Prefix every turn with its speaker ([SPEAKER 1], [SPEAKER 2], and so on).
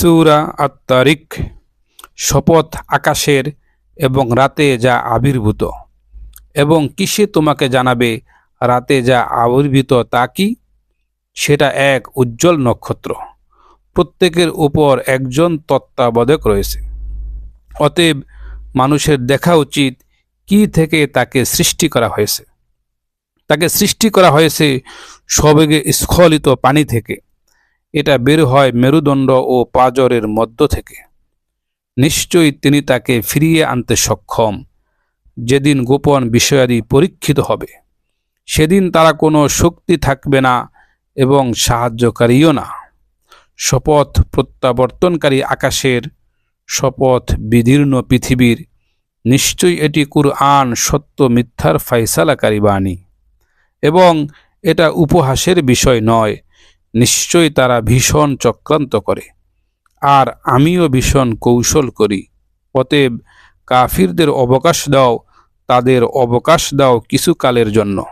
[SPEAKER 1] সুরা আত্মারিক শপথ আকাশের এবং রাতে যা আবির্ভূত। এবং কিসে তোমাকে জানাবে রাতে যা আবির্ভূত তা কি? সেটা এক উজ্জ্বল নক্ষত্র। প্রত্যেকের উপর একজন তত্ত্বাবধায়ক রয়েছে। অতএব মানুষের দেখা উচিত কি থেকে তাকে সৃষ্টি করা হয়েছে। তাকে সৃষ্টি করা হয়েছে সবেগে স্খলিত পানি থেকে। এটা বের হয় মেরুদণ্ড ও পাজরের মধ্য থেকে। নিশ্চয়ই তিনি তাকে ফিরিয়ে আনতে সক্ষম। যেদিন গোপন বিষয়াদি পরীক্ষিত হবে, সেদিন তারা কোনো শক্তি থাকবে না এবং সাহায্যকারীও না। শপথ প্রত্যাবর্তনকারী আকাশের শপথ বিদীর্ণ পৃথিবীর, নিশ্চয়ই এটি কুরআন সত্য মিথ্যার ফাইসালাকারী বাণী। এবং এটা উপহাসের বিষয় নয় নিশ্চয়ই তারা ভীষণ চক্রান্ত করে। আর আমিও ভীষণ কৌশল করি। অতএব কাফিরদের অবকাশ দাও, তাদের অবকাশ দাও কিছুকালের জন্য।